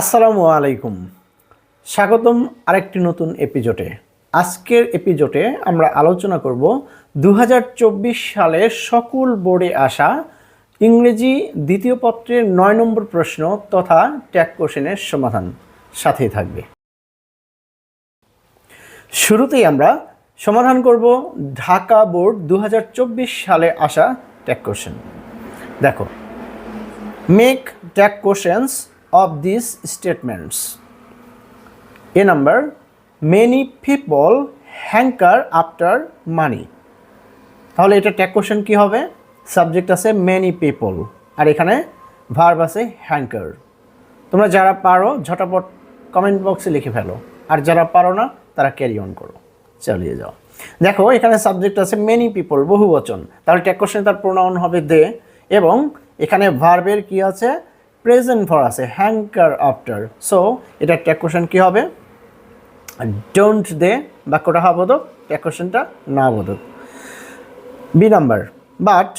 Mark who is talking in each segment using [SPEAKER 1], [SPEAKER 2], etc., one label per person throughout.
[SPEAKER 1] আসসালামু আলাইকুম। স্বাগতম আরেকটি নতুন এপিজোডে। আজকের এপিজোডে আমরা আলোচনা করব দু হাজার চব্বিশ সালের সকল বোর্ডে আসা ইংরেজি দ্বিতীয় পত্রের নয় নম্বর প্রশ্ন তথা ট্যাগ কোশ্চেনের সমাধান সাথেই থাকবে। শুরুতেই আমরা সমাধান করব ঢাকা বোর্ড দু হাজার চব্বিশ সালে আসা ট্যাগ কোশ্চেন। দেখো make tag questions of these statements. A number, many people hanker after money. তাহলে এটা ট্যাগ কোশ্চেন কি হবে? সাবজেক্ট আছে মেনি পিপল আর এখানে ভার্ব আছে হ্যাঙ্কার তোমরা যারা পারো, ঝটাপট কমেন্ট বক্সে লিখে ফেলো। আর যারা পারো না, তারা ক্যারি অন করো। চালিয়ে যাও। দেখো, এখানে সাবজেক্ট আছে মেনি পিপল বহু বচন তাহলে ট্যাগ কোশ্চেন তার প্রোনাউন হবে দে এবং এখানে ভার্বের কি আছে? প্রেজেন্ট ফর আছে হ্যাঙ্কার আফটার সো এটা ট্যাগ কোশ্চেন কী হবে? ডোন্ট দে বাক্যটা হা বোধক ট্যাগ কোশ্চেনটা না বোধক। B number but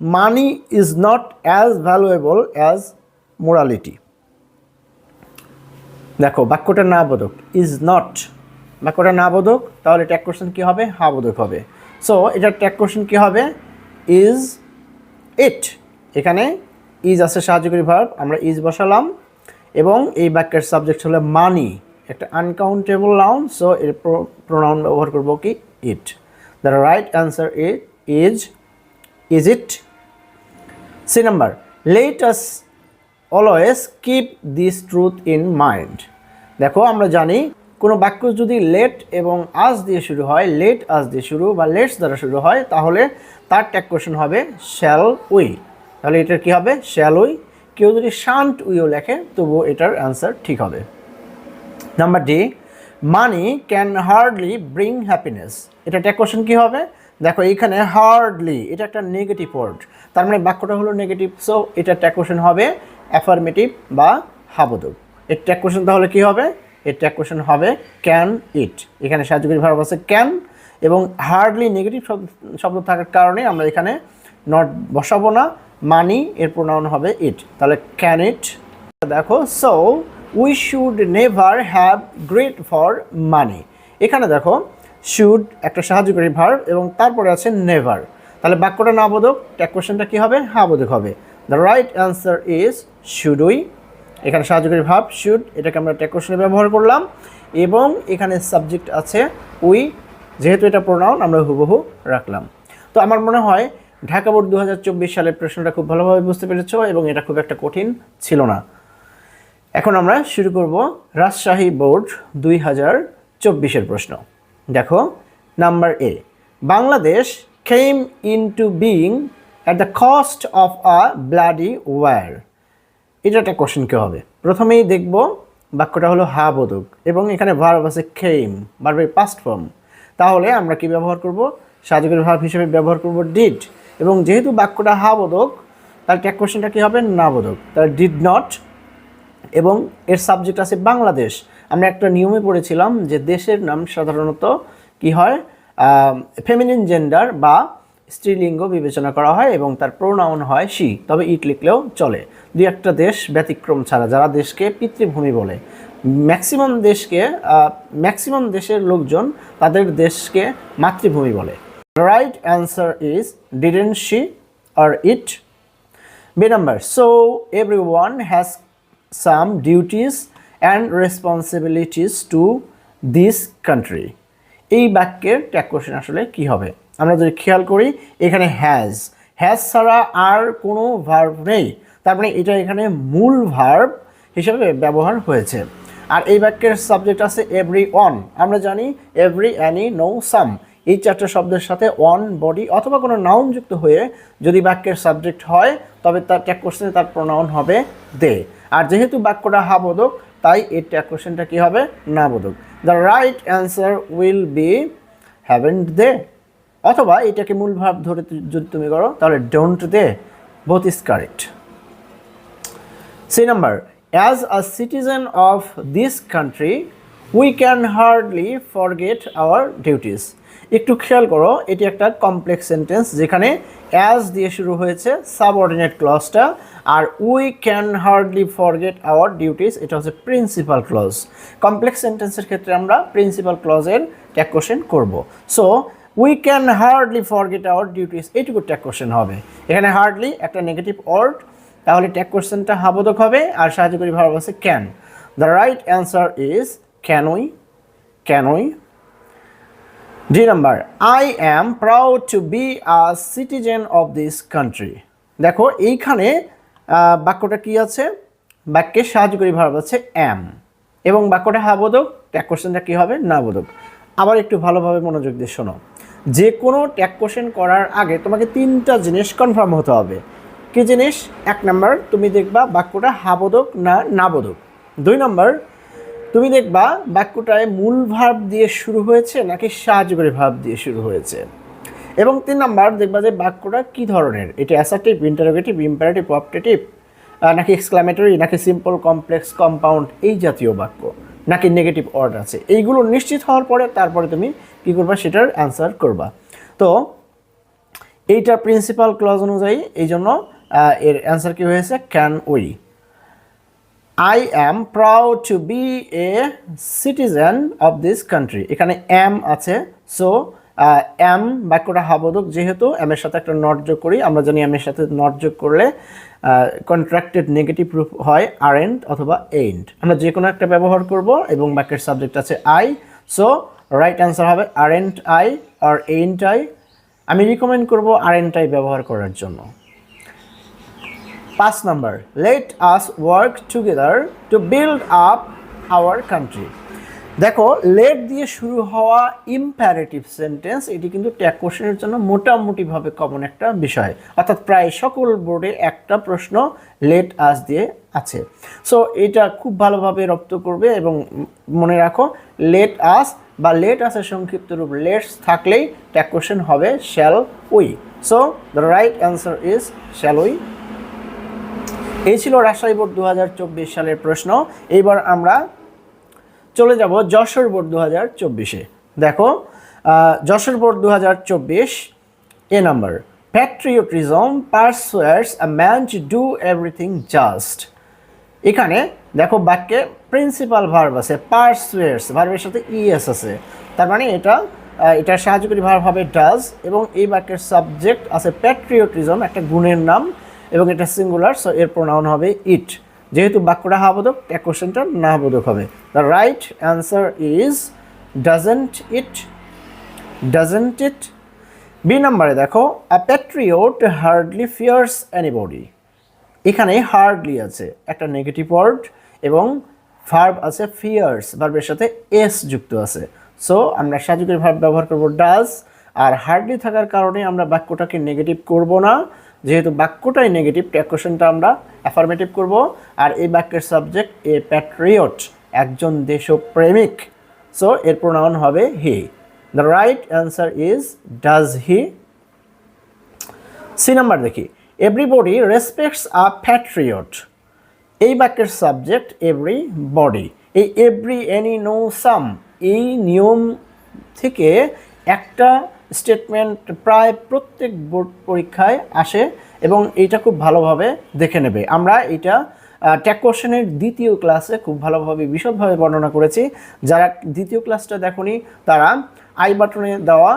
[SPEAKER 1] money is not as valuable as morality দেখো, বাক্যটা না বোধক ইজ নট বাক্যটা না বোধক, তাহলে ট্যাগ কোশ্চেন কী হবে? হা বোধক হবে। সো এটার ট্যাগ কোশ্চেন কী হবে? ইজ ইট এখানে ইজ আছে সাহায্যকারী ভার্ব আমরা ইজ বসালাম, এবং এই বাক্যের সাবজেক্ট হলো মানি একটা আনকাউন্টেবল নাউন সো এর প্রোনাউন ব্যবহার করব কি? It the right answer it is is it C number let us always keep this truth in mind দেখো, আমরা জানি কোনো বাক্য যদি লেট এবং আজ দিয়ে শুরু হয় লেট আজ দিয়ে শুরু বা লেটস দ্বারা শুরু হয়, তাহলে তার ট্যাগ কোশ্চেন হবে শ্যাল উই তাহলে এটার কি হবে? শ্যাল উই কেউ যদি শান্ট উইও লেখে, তবুও এটার অ্যান্সার ঠিক হবে। Number D money can hardly bring happiness এটা ট্যাগ কোশ্চেন কী হবে? দেখো, এইখানে হার্ডলি এটা একটা নেগেটিভ ওয়ার্ড তার মানে বাক্যটা হলো নেগেটিভ সো এটা ট্যাগ কোশ্চেন হবে অ্যাফার্মেটিভ বা হাবোদক এর ট্যাগ কোশ্চেন তাহলে কী হবে? এর ট্যাগ কোশ্চেন হবে ক্যান ইট এখানে সাহায্যকারী ভার্ব আছে ক্যান এবং হার্ডলি নেগেটিভ শব্দ থাকার কারণে আমরা এখানে নট বসাবো না। মানি এর প্রোনাউন হবে ইট তাহলে ক্যান ইট দেখো so we should never have greed for money এখানে দেখো শুড একটা সাহায্যকারী ভার্ব এবং তারপরে আছে নেভার তাহলে বাক্যটা না বোধক ট্যাগ কোশ্চেনটা কী হবে? হা বোধক হবে। The right answer is should we এখানে সাহায্যকারী ভাব শুড এটাকে আমরা ট্যাগ কোশ্চেনে ব্যবহার করলাম। এবং এখানে সাবজেক্ট আছে উই যেহেতু এটা প্রোনাউন আমরা হুবহু রাখলাম। তো আমার মনে হয় ঢাকা বোর্ড দুই হাজার চব্বিশ সালের প্রশ্নটা খুব ভালোভাবে বুঝতে পেরেছ এবং এটা খুব একটা কঠিন ছিল না। এখন আমরা শুরু করব রাজশাহী বোর্ড দুই হাজার চব্বিশের প্রশ্ন। দেখো, number A Bangladesh came into being at the cost of a bloody war এটা একটা কোশ্চেন কে হবে। প্রথমেই দেখব বাক্যটা হলো হা বোধক এবং এখানে ভার্ব আছে খেইম ভার্বের পাস্ট ফর্ম তাহলে আমরা কি ব্যবহার করব? সাহায্যকারী ভার্ব হিসেবে ব্যবহার করব ডিড এবং যেহেতু বাক্যটা হা বোধক, তার ট্যাগ কোশ্চেনটা কী হবে? না বোধক। তার ডিড নট এবং এর সাবজেক্ট আছে বাংলাদেশ। আমরা একটা নিয়মে পড়েছিলাম যে দেশের নাম সাধারণত কি হয়? ফেমিনিন জেন্ডার বা স্ত্রীলিঙ্গ বিবেচনা করা হয় এবং তার প্রোনাউন হয় সি তবে ইট লিখলেও চলে। দুই একটা দেশ ব্যতিক্রম ছাড়া, যারা দেশকে পিতৃভূমি বলে। ম্যাক্সিমাম দেশকে ম্যাক্সিমাম দেশের লোকজন তাদের দেশকে মাতৃভূমি বলে। Answer is didn't she R it B number so everyone has some duties and responsibilities to this country. এই বাক্যের ট্যাগ কোশ্চেন আসলে কি হবে? আমরা যদি খেয়াল করি, এখানে হ্যাজ হ্যাজ ছাড়া আর কোনো ভার্ব নেই। তার মানে এটা এখানে মূল ভার্ব হিসেবে ব্যবহার হয়েছে। আর এই বাক্যের সাবজেক্ট আছে এভরি ওয়ান আমরা জানি এভরি অ্যানি নো সাম এই চারটা শব্দের সাথে ওয়ান বডি অথবা কোনো নাউন যুক্ত হয়ে যদি বাক্যের সাবজেক্ট হয়, তবে তার ট্যাগ কোশ্চেনে তার প্রোনাউন হবে দে আর যেহেতু বাক্যটা হা বোধক, তাই এর ট্যাগ কোশ্চেনটা কী হবে? না বোধক। The right answer will be haven't they অথবা এটাকে মূল ভাব ধরে যদি তুমি করো, তাহলে don't they both is correct C number as a citizen of this country we can hardly forget our duties একটু খেয়াল করো, এটি একটা কমপ্লেক্স সেন্টেন্স যেখানে অ্যাজ দিয়ে শুরু হয়েছে সাবঅর্ডিনেট ক্লজটা আর we can hardly forget our duties এটা হচ্ছে প্রিন্সিপাল ক্লজ কমপ্লেক্স সেন্টেন্সের ক্ষেত্রে আমরা প্রিন্সিপাল ক্লজের ট্যাগ কোশ্চেন করব। So we can hardly forget our duties এইটুকু ট্যাগ কোশ্চেন হবে। এখানে হার্ডলি একটা নেগেটিভ ওয়ার্ড তাহলে ট্যাগ কোশ্চেনটা হাবোধক হবে আর সাহায্যকারী ভাব আছে can the right answer is can we can we D number I am proud to be a citizen of this country দেখো, এইখানে বাক্যটা কি আছে? বাক্যে সাহায্যকারী ভাব আছে অ্যাম এবং বাক্যটা হা বোধক ট্যাগ কোশ্চেনটা কী হবে? না বোধক। আবার একটু ভালোভাবে মনোযোগ দিয়ে শোনো। যে কোনো ট্যাগ কোশ্চেন করার আগে তোমাকে তিনটা জিনিস কনফার্ম হতে হবে। কি জিনিস? এক নাম্বার তুমি দেখবা বাক্যটা হাবোধক না নাবোধক দুই নম্বর তুমি দেখবা বাক্যটায় মূল ভাব দিয়ে শুরু হয়েছে নাকি সাহায্যকারী ভাব দিয়ে শুরু হয়েছে? এবং তিন নাম্বার, দেখবা যে বাক্যটা কি ধরনের? এটা অ্যাসার্টিভ ইন্টারোগেটিভ ইম্পারেটিভ অপটেটিভ নাকি এক্সক্লামেটরি নাকি সিম্পল কমপ্লেক্স কম্পাউন্ড এই জাতীয় বাক্য, নাকি নেগেটিভ ওয়ার্ড আছে? এইগুলো নিশ্চিত হওয়ার পরে তারপরে তুমি কি করবা? সেটার অ্যান্সার করবা। তো এইটা প্রিন্সিপাল ক্লজ অনুযায়ী এই জন্য এর অ্যান্সার কি হয়েছে? Can we I am proud to be a citizen of this country এখানে অ্যাম আছে সো অ্যাম বাক্যটা হাবোধক যেহেতু এর সাথে একটা নট যোগ করি, আমরা জানি এর সাথে নট যোগ করলে কন্ট্রাক্টেড নেগেটিভ রূপ হয় আরেন্ট অথবা এইন্ট আমরা যে কোনো একটা ব্যবহার করব এবং বাক্যের সাবজেক্ট আছে আই সো রাইট অ্যান্সার হবে আরেন্ট আই আর এইন্ট আই আমি রিকমেন্ড করব আরেন্ট আই ব্যবহার করার জন্য। পাঁচ number let us work together to build up our country দেখো লেট দিয়ে শুরু হওয়া ইম্প্যারেটিভ সেন্টেন্স এটি কিন্তু ট্যাগ কোশ্চেনের জন্য মোটামুটিভাবে কমন একটা বিষয়। অর্থাৎ প্রায় সকল বোর্ডে একটা প্রশ্ন লেট আস দিয়ে আছে। সো এটা খুব ভালোভাবে রপ্ত করবে এবং মনে রাখো লেট আস বা লেট আসের সংক্ষিপ্ত রূপ লেটস থাকলেই ট্যাগ কোশ্চেন হবে shall we so the right answer is shall we এই ছিল রাজশাহী বোর্ড দু হাজার চব্বিশ সালের প্রশ্ন। এইবার আমরা চলে যাব যশোর বোর্ড দু হাজার চব্বিশে। দেখো যশোর বোর্ড দু হাজার চব্বিশ, A number. Patriotism persuades a man to do everything just এখানে দেখো বাক্যে প্রিন্সিপাল ভার্ব আছে পারসুয়ার্স ভার্বের সাথে ইএস আছে। তার মানে এটা এটা সাহায্যকারী ভার্ব হবে ডাজ এবং এই বাক্যের সাবজেক্ট আছে প্যাট্রিয়টিজম একটা গুণের নাম। এবং এটা সিঙ্গুলার সো এর প্রোনাউন হবে ইট যেহেতু বাক্যটা হাবোধক ট্যাগ কোশ্চেনটা না বোধক হবে। The right answer is doesn't it doesn't it B নাম্বারে দেখো a patriot hardly fears anybody এখানে হার্ডলি আছে, একটা নেগেটিভ ওয়ার্ড এবং ভার্ব আছে ফিয়ার্স ভার্বের সাথে এস যুক্ত আছে। সো আমরা সাহায্যকারী ভার্ব ব্যবহার করব ডাজ আর হার্ডলি থাকার কারণে আমরা বাক্যটাকে নেগেটিভ করব না। যেহেতু বাক্যটাই নেগেটিভ ট্যাগ আমরা অ্যাফার্মেটিভ করব। আর এই বাক্যের সাবজেক্ট এ প্যাট্রিয়ট একজন দেশপ্রেমিক। সো এর প্রোনাউন হবে he the right answer is does he C number দেখি। এভরিবডি রেসপেক্টস আ প্যাট্রিয়ট এই বাক্যের সাবজেক্ট এভরি বডি এই এভরি এনি নো সাম এই নিয়ম থেকে একটা স্টেটমেন্ট প্রায় প্রত্যেক বোর্ড পরীক্ষায় আসে এবং এইটা খুব ভালোভাবে দেখে নেবে। আমরা এটা ট্যাগ কোশ্চেনের দ্বিতীয় ক্লাসে খুব ভালোভাবে, বিশদভাবে বর্ণনা করেছি। যারা দ্বিতীয় ক্লাসটা দেখনি, তারা আই বাটনে দেওয়া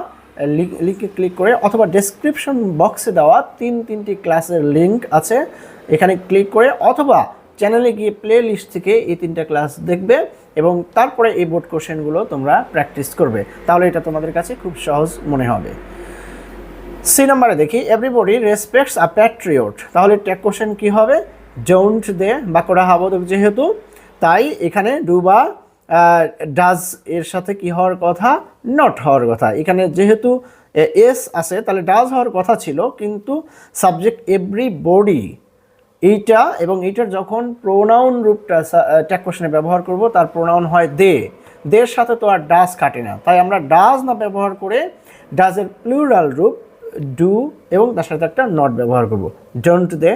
[SPEAKER 1] লিঙ্কে ক্লিক করে অথবা ডেসক্রিপশন বক্সে দেওয়া তিন, তিনটি ক্লাসের লিঙ্ক আছে। এখানে ক্লিক করে অথবা চ্যানেলে গিয়ে প্লে লিস্ট থেকে এই তিনটা ক্লাস দেখবে। এবং তারপরে এই বোর্ড কোশ্চেনগুলো তোমরা প্র্যাকটিস করবে। তাহলে এটা তোমাদের কাছে খুব সহজ মনে হবে। সি নাম্বারে দেখি এভরিবডি রেসপেক্টস আ প্যাট্রিয়ট তাহলে ট্যাগ কোশ্চেন কী হবে? ডোন্ট দে বাক্যটা হাবোধক যেহেতু। তাই এখানে ডুবা ডাজ এর সাথে কি হওয়ার কথা? নট হওয়ার কথা। এখানে যেহেতু এস আছে, তাহলে ডাজ হওয়ার কথা ছিল, কিন্তু সাবজেক্ট এভরি বডি এইটা এবং এইটার যখন প্রোনাউন রূপটা ট্যাগ কোশ্চেনে ব্যবহার করব, তার প্রোনাউন হয় দে দের সাথে তো আর ডাজ কাটে না। তাই আমরা ডাজ না ব্যবহার করে ডাজের প্লুরাল রূপ ডু এবং তার সাথে একটা নট ব্যবহার করব। Don't they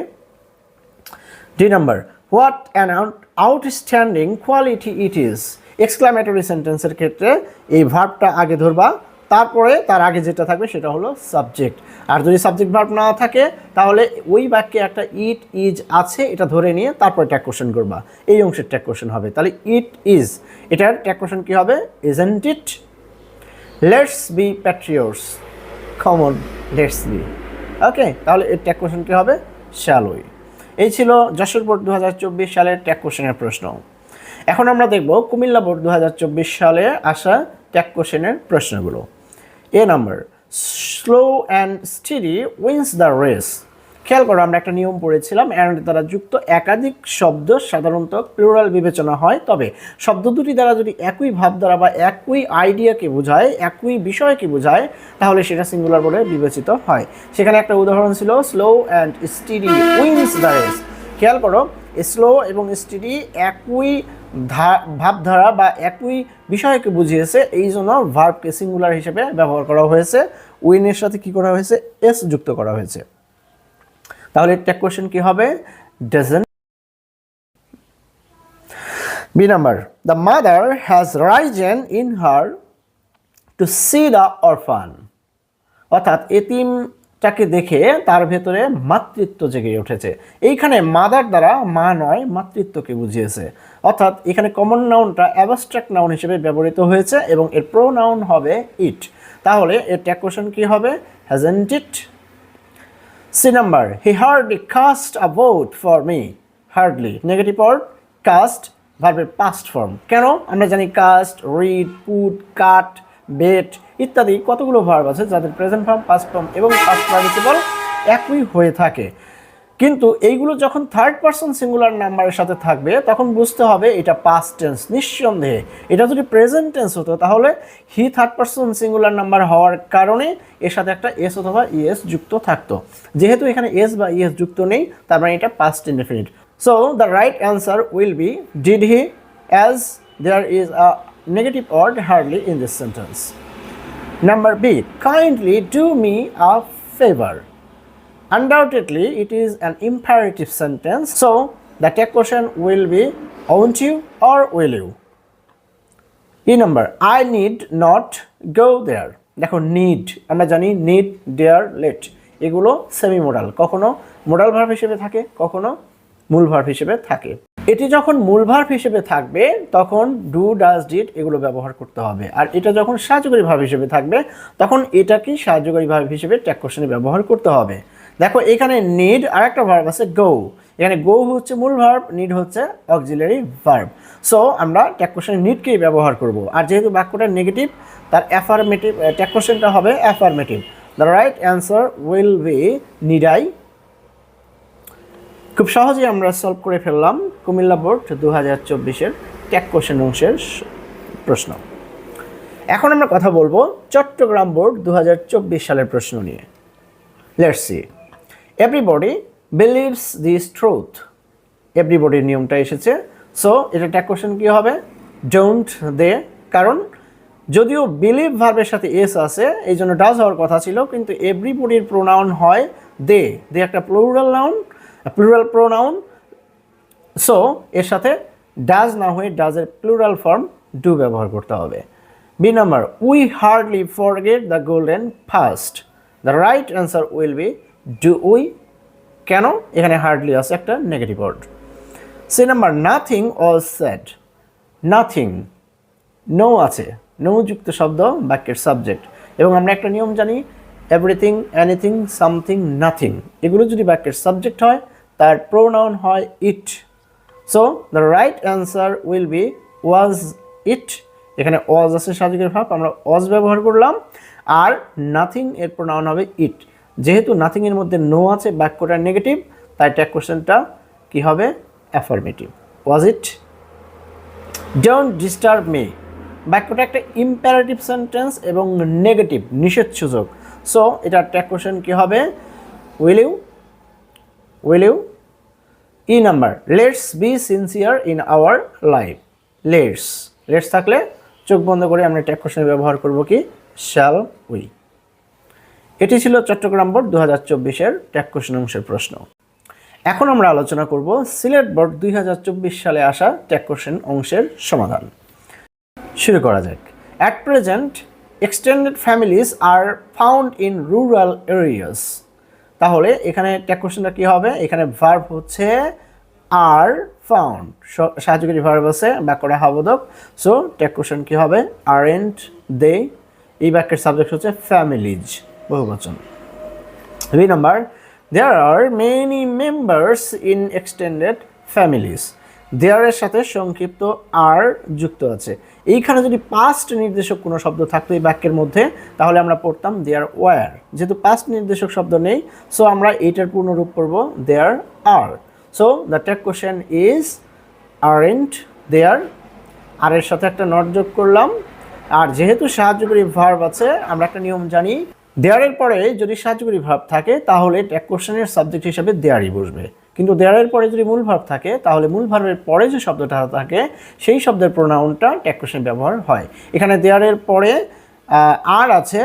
[SPEAKER 1] D number what an outstanding quality it is exclamatory সেন্টেন্সের ক্ষেত্রে এই ভার্বটা আগে ধরবা। তারপরে তার আগে যেটা থাকবে সেটা হলো সাবজেক্ট আর যদি সাবজেক্ট ভার্ব না থাকে, তাহলে ওই বাক্যে একটা ইট ইজ আছে, এটা ধরে নিয়ে তারপরে ট্যাগ কোশ্চেন করবা। এই অংশের ট্যাগ কোশ্চেন হবে। তাহলে ইট ইজ এটার ট্যাগ কোশ্চেন কী হবে? Isn't it let's be patriots common let's be okay তাহলে এর ট্যাগ কোশ্চেন কী হবে? শ্যালোই এই ছিল যশোর বোর্ড দু হাজার চব্বিশ সালের ট্যাগ কোশ্চেনের প্রশ্ন। এখন আমরা দেখব কুমিল্লা বোর্ড দু হাজার চব্বিশ সালে আসা ট্যাগ কোশ্চেনের প্রশ্নগুলো। A number slow and steady wins the race খেয়াল করো, আমরা একটা নিয়ম পড়েছিলাম অ্যান্ড দ্বারা যুক্ত একাধিক শব্দ সাধারণত প্লুরাল বিবেচনা হয়। তবে শব্দ দুটি দ্বারা যদি একই ভাব দ্বারা বা একই আইডিয়াকে বোঝায়, একই বিষয়কে বোঝায়, তাহলে সেটা সিঙ্গুলার বলে বিবেচিত হয়। সেখানে একটা উদাহরণ ছিল slow and steady wins the race খেয়াল করো স্লো এবং স্টিডি একই ভাবধারা বা একই বিষয়কে বুঝিয়েছে, এই জন্য ভার্বকে সিঙ্গুলার হিসেবে ব্যবহার করা হয়েছে। উইনের সাথে কি করা হয়েছে? এস যুক্ত করা হয়েছে। তাহলে ট্যাগ কোশ্চেন কি হবে? Doesn't B number the mother has risen in her to see the orphan অর্থাৎ এতিমটাকে দেখে তার ভেতরে মাতৃত্ব জেগে উঠেছে। এইখানে মাদার দ্বারা মা নয়, মাতৃত্বকে বুঝিয়েছে। অর্থাৎ এখানে কমন নাউনটা অ্যাবস্ট্রাক্ট নাউন হিসেবে ব্যবহৃত হয়েছে এবং এর প্রো নাউন হবে ইট তাহলে এর ট্যাগ কোশ্চেন কি হবে? Hasn't it C number he hardly cast a vote for me hardly negative word cast ভার্বের পাস্ট ফর্ম কেন? আমরা জানি cast read put cut bet ইত্যাদি কতগুলো ভার্ব আছে যাদের প্রেজেন্ট ফর্ম পাস্ট ফর্ম এবং পাস্ট পার্টিসিপল একই হয়ে থাকে। কিন্তু এইগুলো যখন থার্ড পার্সন সিঙ্গুলার নাম্বারের সাথে থাকবে, তখন বুঝতে হবে এটা পাস্ট টেন্স নিঃসন্দেহে। এটা যদি প্রেজেন্ট টেন্স হতো, তাহলে he third person singular number হওয়ার কারণে এর সাথে একটা এস অথবা ইএস যুক্ত থাকতো। যেহেতু এখানে এস বা ইএস যুক্ত নেই, তার মানে এটা past indefinite so the right answer will be did he as there is a negative word hardly in this sentence number B kindly do me a favor. Undoubtedly, it is an imperative sentence. So, the tag question will be won't you or will you? E number, I need not go there. দেখো need আমরা জানি need dare let এগুলো semi modal কখনো modal verb হিসেবে থাকে কখনো মূল verb হিসেবে থাকে এটি যখন মূল ভার্ব হিসেবে থাকবে তখন ডু ডাজ ডিড এগুলো ব্যবহার করতে হবে আর এটা যখন সাহায্যকারী ভার্ব হিসেবে থাকবে তখন এটাকেই সাহায্যকারী ভার্ব হিসেবে ট্যাগ কোশ্চেনে ব্যবহার করতে হবে দেখো, এখানে নিড আর একটা ভার্ব আছে গো এখানে গো হচ্ছে মূল ভার্ব নিড হচ্ছে অক্সিলারি ভার্ব সো আমরা ট্যাগ কোশ্চেনে নিডকেই ব্যবহার করব? আর যেহেতু বাক্যটা নেগেটিভ তার অ্যাফার্মেটিভ ট্যাগ কোশ্চেনটা হবে affirmative the right answer will be need I খুব সহজেই আমরা সলভ করে ফেললাম কুমিল্লা বোর্ড দু হাজার চব্বিশের ট্যাগ কোশ্চেন অংশের প্রশ্ন। এখন আমরা কথা বলব চট্টগ্রাম বোর্ড দু হাজার চব্বিশ সালের প্রশ্ন নিয়ে। Let's see everybody believes this truth এভরিবডির নিয়মটা এসেছে। সো এটা একটা কোশ্চেন কী হবে? Don't they. কারণ যদিও বিলিভ ভার্বের সাথে এস আছে এই জন্য ডাজ হওয়ার কথা ছিল, কিন্তু এভরিবডির প্রোনাউন হয় দে। দে একটা plural noun plural pronoun so এর সাথে ডাজ না হয়ে ডাজের প্লুরাল ফর্ম ডু ব্যবহার করতে হবে। B number we hardly forget the golden first the right answer will be do we কেন? এখানে হার্ডলি আছে একটা negative word C number nothing all sad nothing no আছে। নো যুক্ত শব্দ, বাক্যের সাবজেক্ট এবং আমরা একটা নিয়ম জানি এভরিথিং এনিথিং সামথিং নাথিং এগুলো যদি বাক্যের সাবজেক্ট হয়, তার প্রোনাউন হয় it so the right answer will be was it এখানে ওয়াজ আছে সাজকের ভাব, আমরা ওয়াজ ব্যবহার করলাম। আর নাথিং এর প্রোনাউন হবে ইট যেহেতু নাথিং এর মধ্যে নো আছে, বাক্যটা নেগেটিভ তাই ট্যাগ কোশ্চেনটা কি হবে? Affirmative was it don't disturb me বাক্যটা একটা ইম্পারেটিভ সেন্টেন্স এবং নেগেটিভ নিষেধ সূচক। সো এটা ট্যাগ কোশ্চেন কী হবে? Will you will you E number let's be sincere in our life let's let's থাকলে চোখ বন্ধ করে আমরা ট্যাগ কোশ্চেন ব্যবহার করব কি? শ্যাল উই এটি ছিল চট্টগ্রাম বোর্ড দু হাজার চব্বিশের ট্যাগ কোশ্চেন অংশের প্রশ্ন। এখন আমরা আলোচনা করব সিলেট বোর্ড দুই হাজার চব্বিশ সালে আসা ট্যাগ কোশ্চেন অংশের সমাধান। শুরু করা যাক। At present extended families are found in rural areas তাহলে এখানে ট্যাগ কোশ্চেনটা কী হবে? এখানে ভার্ব হচ্ছে আর ফাউন্ড সাহায্যকারী ভার্ব আছে, বাক্যটা হাবোধক সো ট্যাগ কোশ্চেন কী হবে? আর এন্ড দে এই বাক্যের সাবজেক্ট হচ্ছে ফ্যামিলিজ বহুবচন। দুই number there are many members in extended families দেয়ারের সাথে সংক্ষিপ্ত আর যুক্ত আছে। এইখানে যদি পাস্ট নির্দেশক কোনো শব্দ থাকতো এই বাক্যের মধ্যে, তাহলে আমরা পড়তাম দেয়ার ওয়ার যেহেতু পাস্ট নির্দেশক শব্দ নেই সো আমরা এইটার পূর্ণরূপ করব there are so the tag question is aren't there are এর সাথে একটা নট যোগ করলাম। আর যেহেতু সাহায্য সাহায্যকারী ভার্ব আছে, আমরা একটা নিয়ম জানি দেয়ারের পরে যদি সাহায্যকারী ভাব থাকে, তাহলে ট্যাগ কোশ্চেনের সাবজেক্ট হিসাবে দেয়ারই বসবে। কিন্তু দেয়ারের পরে যদি মূল ভাব থাকে, তাহলে মূল ভাবের পরে যে শব্দটা থাকে, সেই শব্দের প্রোনাউনটা ট্যাগ কোশ্চেন ব্যবহার হয়। এখানে দেয়ারের পরে আর আছে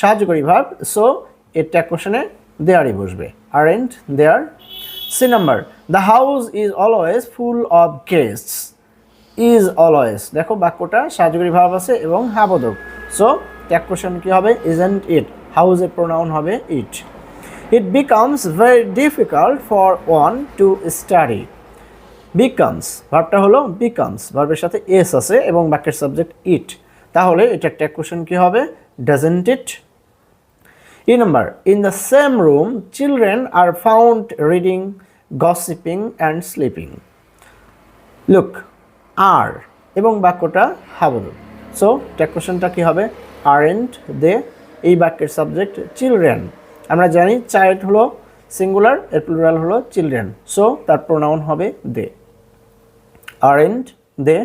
[SPEAKER 1] সাহায্যকারী ভার্ব সো এর ট্যাগ কোশ্চেনে দেয়ারই বসবে। Aren't there. C number the house is always full of guests is always দেখো বাক্যটা সাহায্যকারী ভাব আছে এবং হাবোধক সো ট্যাগ কোশ্চেন কী হবে? ইজেন্ট ইট হাউজের প্রোনাউন হবে? It it becomes very difficult for one to study becomes ভার্বটা হলো বিকামস ভার্বের সাথে এস আছে এবং বাক্যের সাবজেক্ট ইট তাহলে এটা ট্যাগ কোশ্চেন কী হবে? Doesn't it E number. In the same room children are found reading gossiping, and sleeping look are এবং বাক্যটা হাবল সো ট্যাগ কোশ্চেনটা কী হবে? আরেন্ট দে এই বাক্যের সাবজেক্ট চিলড্রেন আমরা জানি চাইল্ড হলো সিঙ্গুলার এর প্লুরাল হলো চিলড্রেন সো তার প্রোনাউন হবে দে আরেন্ট দে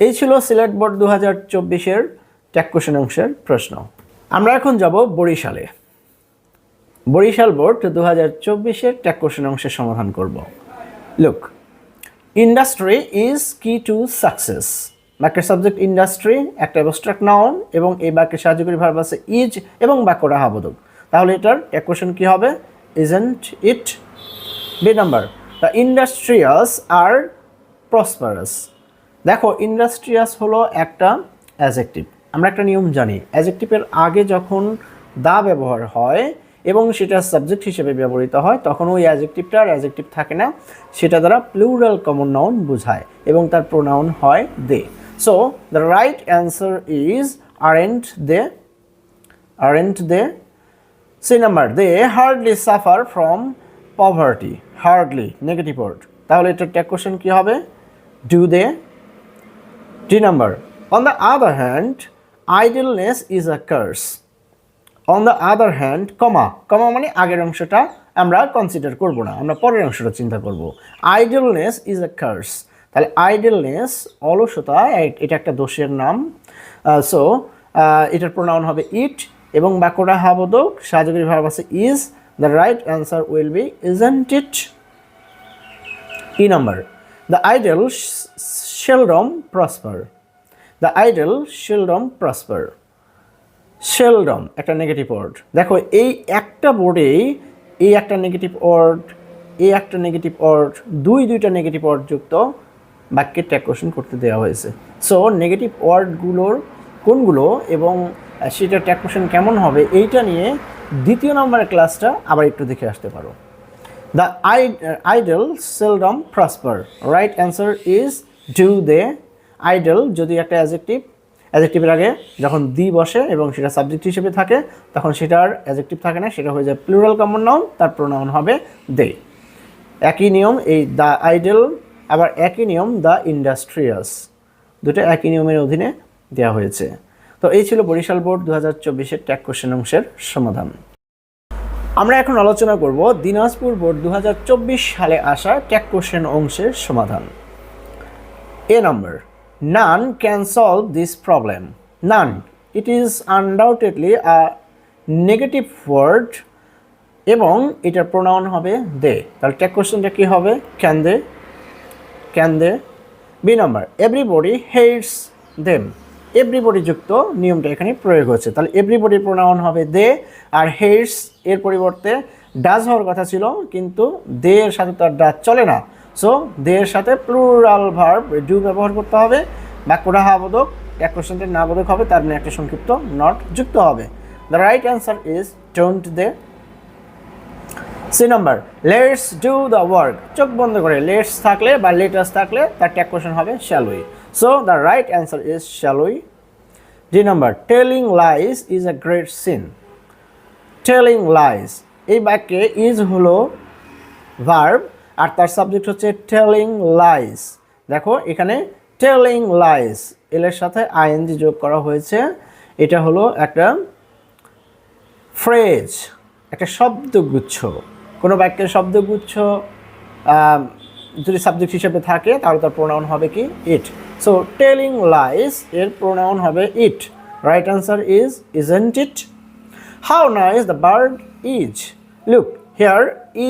[SPEAKER 1] এই ছিল সিলেট বোর্ড দু হাজার চব্বিশের ট্যাগ কোশ্চেন অংশের প্রশ্ন। আমরা এখন যাব বরিশালে। বরিশাল বোর্ড দু হাজার চব্বিশের ট্যাগ কোশ্চেন অংশের সমাধান করব। Look industry is key to success বাক্যের সাবজেক্ট ইন্ডাস্ট্রি, একটা অ্যাবস্ট্রাক্ট নাউন এবং এই বাক্যের সাহায্যকারী ভার্ব আছে ইজ এবং বাক্যটা হাবোধক তাহলে এটার কোশ্চেন কী হবে? Isn't it B number the industrious are prosperous দেখো ইন্ডাস্ট্রিয়াস হলো একটা অ্যাজেক্টিভ আমরা একটা নিয়ম জানি। অ্যাজেক্টিভের আগে যখন দা ব্যবহার হয় এবং সেটা সাবজেক্ট হিসেবে ব্যবহৃত হয়, তখন ওই অ্যাজেক্টিভটা আর অ্যাজেক্টিভ থাকে না। সেটা দ্বারা প্লুরাল কমন নাউন বোঝায় এবং তার প্রোনাউন হয় they so the right answer is aren't they aren't they C number they hardly suffer from poverty hardly negative word তাহলে এটার ট্যাগ কোশ্চেন কী হবে? Do they D number on the other hand idleness is a curse on the other hand comma comma মানে আগের অংশটা আমরা consider করব না। আমরা পরের অংশটা চিন্তা করব। আইডলনেস ইজ আ কার্স তাহলে আইডলনেস অলসতা এটা একটা দোষের নাম। সো এটার প্রোনাউন হবে ইট এবং বাক্যটা হাবোধক সাহায্যকারী ভাব আছে is the right answer will be isn't it E number the idle sh- seldom the idle seldom prosper. Seldom একটা নেগেটিভ ওয়ার্ড দেখো, এই একটা বোর্ডেই এই একটা নেগেটিভ ওয়ার্ড এই একটা নেগেটিভ ওয়ার্ড দুই দুইটা নেগেটিভ ওয়ার্ড যুক্ত। বাক্যের ট্যাগ কোশ্চেন করতে দেওয়া হয়েছে। সো নেগেটিভ ওয়ার্ডগুলোর কোনগুলো এবং সেটা ট্যাগ কোশ্চেন কেমন হবে এইটা নিয়ে দ্বিতীয় নম্বরের ক্লাসটা আবার একটু দেখে আসতে পারো। The I idle seldom prosper right answer is do they idle যদি একটা অ্যাজেক্টিভ অ্যাজেক্টিভের আগে যখন দি বসে এবং সেটা সাবজেক্ট হিসেবে থাকে, তখন সেটার অ্যাজেক্টিভ থাকে না, সেটা হয়ে যায় প্লুরাল কমন নাউন তার প্রোনাউন হবে দে একই নিয়ম এই দ্য আইডল আবার একই নিয়ম দ্য ইন্ডাস্ট্রিয়াস দুটো একই নিয়মের অধীনে দেওয়া হয়েছে। তো এই ছিল বরিশাল বোর্ড দু হাজার চব্বিশের ট্যাগ কোশ্চেন অংশের সমাধান। আমরা এখন আলোচনা করব দিনাজপুর বোর্ড দু হাজার চব্বিশ সালে আসা ট্যাগ কোশ্চেন অংশের সমাধান। A number none can solve this problem none it is undoubtedly a negative word এবং এটার প্রোনাউন হবে দে তাহলে ট্যাগ কোশ্চেনটা কী হবে? Can they can they B number everybody hates them everybody যুক্ত নিয়মটা এখানে প্রয়োগ হচ্ছে তাহলে এভরিবডির প্রোনাউন হবে দে আর হেটস এর পরিবর্তে ডাজ হওয়ার কথা ছিল, কিন্তু দে এর সাথে তো আর ডাজ চলে না। সো দে এর সাথে প্লুরাল ভার্ব ডু ব্যবহার করতে হবে। বাক্যটা হা বোধক এক কোশ্চেনটা না বোধক হবে, তার মানে একটা সংক্ষিপ্ত নট যুক্ত হবে। The right answer is don't they C number. Let's do the work চোখ বন্ধ করে লেটস থাকলে বা লেটাস থাকলে তার ট্যাগ কোশ্চেন হবে shall we so the right answer is shall we D number telling lies is a great sin telling lies এই বাক্যে ইজ হলো ভার্ব আর তার সাবজেক্ট হচ্ছে টেলিং লাইস দেখো, এখানে টেলিং লাইস এর সাথে আইএনজি যোগ করা হয়েছে। এটা হলো একটা ফ্রেজ একটা শব্দগুচ্ছ। কোনো বাক্যের শব্দগুচ্ছ যদি সাবজেক্ট হিসেবে থাকে, তাহলে তার প্রোনাউন হবে কি? ইট সো টেলিং লাইস এর প্রোনাউন হবে it right answer is isn't it how nice the bird is look here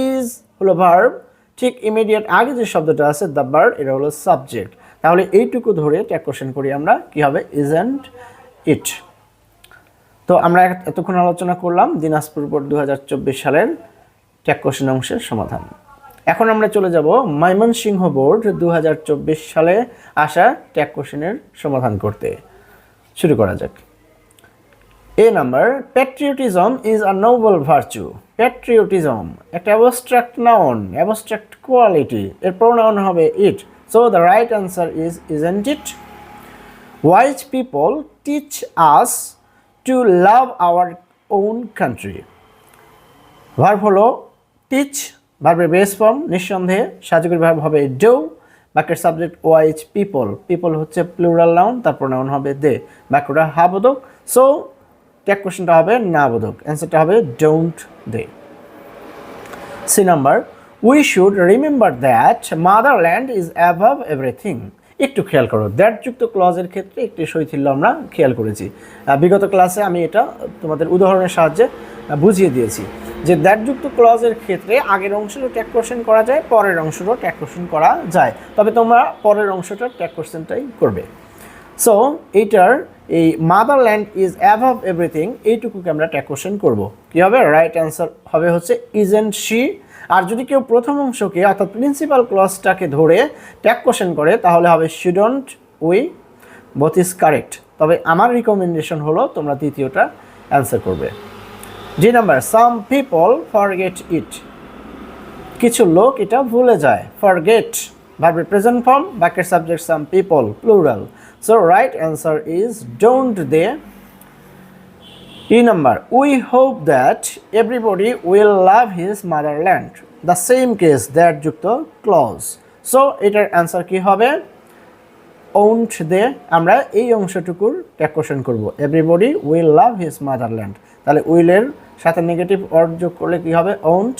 [SPEAKER 1] is হলো ভার্ব ঠিক ইমিডিয়েট আগে যে শব্দটা আছে দ্য বার্ড এটা হলো সাবজেক্ট তাহলে এইটুকু ধরে ট্যাগ কোশ্চেন করি আমরা, কি হবে? ইজেন্ট ইট তো আমরা এতক্ষণ আলোচনা করলাম দিনাজপুর বোর্ড দু হাজার চব্বিশ সালের ট্যাগ কোশ্চেন অংশের সমাধান। এখন আমরা চলে যাব ময়মনসিংহ বোর্ড দু হাজার চব্বিশ সালে আসা ট্যাগ কোশ্চেনের সমাধান করতে। শুরু করা যাক। A number patriotism is a noble virtue patriotism একটা অ্যাবস্ট্রাক্ট নাউন অ্যাবস্ট্রাক্ট কোয়ালিটি এর প্রোনাউন হবে it so the right answer is isn't it Wise people teach us to love our own country verb হলো teach ভার্বের base form নিঃসন্দেহে সাহায্যকারী verb হবে do বাক্যের subject wise people people হচ্ছে plural noun তার প্রোনাউন হবে দে বাক্যটা হাবোধক সো ট্যাগ কোশ্চেনটা হবে না বোধক অ্যান্সারটা হবে don't they C number we should remember that motherland is above everything একটু খেয়াল করো দ্যাটযুক্ত ক্লজের ক্ষেত্রে একটি শৈথিল্য আমরা খেয়াল করেছি। বিগত ক্লাসে আমি এটা তোমাদের উদাহরণের সাহায্যে বুঝিয়ে দিয়েছি। যে দ্যাটযুক্ত ক্লজের ক্ষেত্রে আগের অংশেরও ট্যাগ কোশ্চেন করা যায়, পরের অংশেরও ট্যাগ কোশ্চেন করা যায়। তবে তোমরা পরের অংশটার ট্যাগ কোশ্চেনটাই করবে। সো এইটার এই মাদারল্যান্ড ইজ অ্যাভাব এভরিথিং এইটুকুকে আমরা ট্যাগ কোশ্চেন করব। কী হবে? রাইট অ্যান্সার হবে হচ্ছে ইজেন্ট শি আর যদি কেউ প্রথম অংশকে, অর্থাৎ প্রিন্সিপাল ক্লজটাকে ধরে ট্যাগ কোশ্চেন করে, তাহলে হবে shouldn't we both is correct তবে আমার রিকমেন্ডেশন হলো, তোমরা দ্বিতীয়টা অ্যান্সার করবে। G number some people forget it কিছু লোক এটা ভুলে যায়। ফরগেট ভার্বের প্রেজেন্ট ফর্ম বাক্যের subject some people plural so right answer is don't they E number we hope that everybody will love his motherland the same case that যুক্ত clause so এটার answer কি হবে? ওন্ট দে আমরা এই অংশটুকুর question করব। Everybody will love his motherland তাহলে উইলের সাথে নেগেটিভ অর্ড যোগ করলে কি হবে? ওন্ট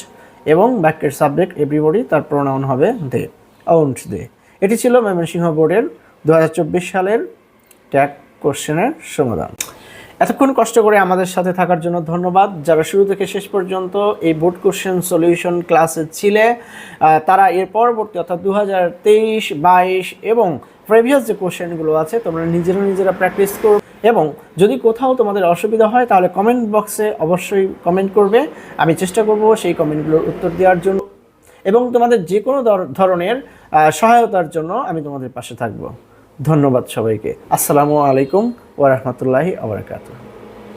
[SPEAKER 1] এবং বাক্যের সাবজেক্ট এভরিবডি তার প্রোনাউন হবে দে ওন্ট দে এটি ছিল ময়মনসিংহ বোর্ডের দু হাজার চব্বিশ সালের ট্যাগ কোশ্চেনের সমাধান। এতক্ষণ কষ্ট করে আমাদের সাথে থাকার জন্য ধন্যবাদ। যারা শুরু থেকে শেষ পর্যন্ত এই বোর্ড কোশ্চেন সলিউশন ক্লাসে ছিলে তারা এর পরবর্তী অর্থাৎ দু হাজার তেইশ, বাইশ এবং প্রিভিয়াস যে কোশ্চেনগুলো আছে, তোমরা নিজেরা নিজেরা প্র্যাকটিস করো। এবং যদি কোথাও তোমাদের অসুবিধা হয়, তাহলে কমেন্ট বক্সে অবশ্যই কমেন্ট করবে। আমি চেষ্টা করব সেই কমেন্টগুলোর উত্তর দেওয়ার জন্য এবং তোমাদের যে কোনো ধরনের সহায়তার জন্য আমি তোমাদের পাশে থাকব। ধন্যবাদ সবাইকে। আসসালামু আলাইকুম ওরহমতুল্লাহি আবরকাত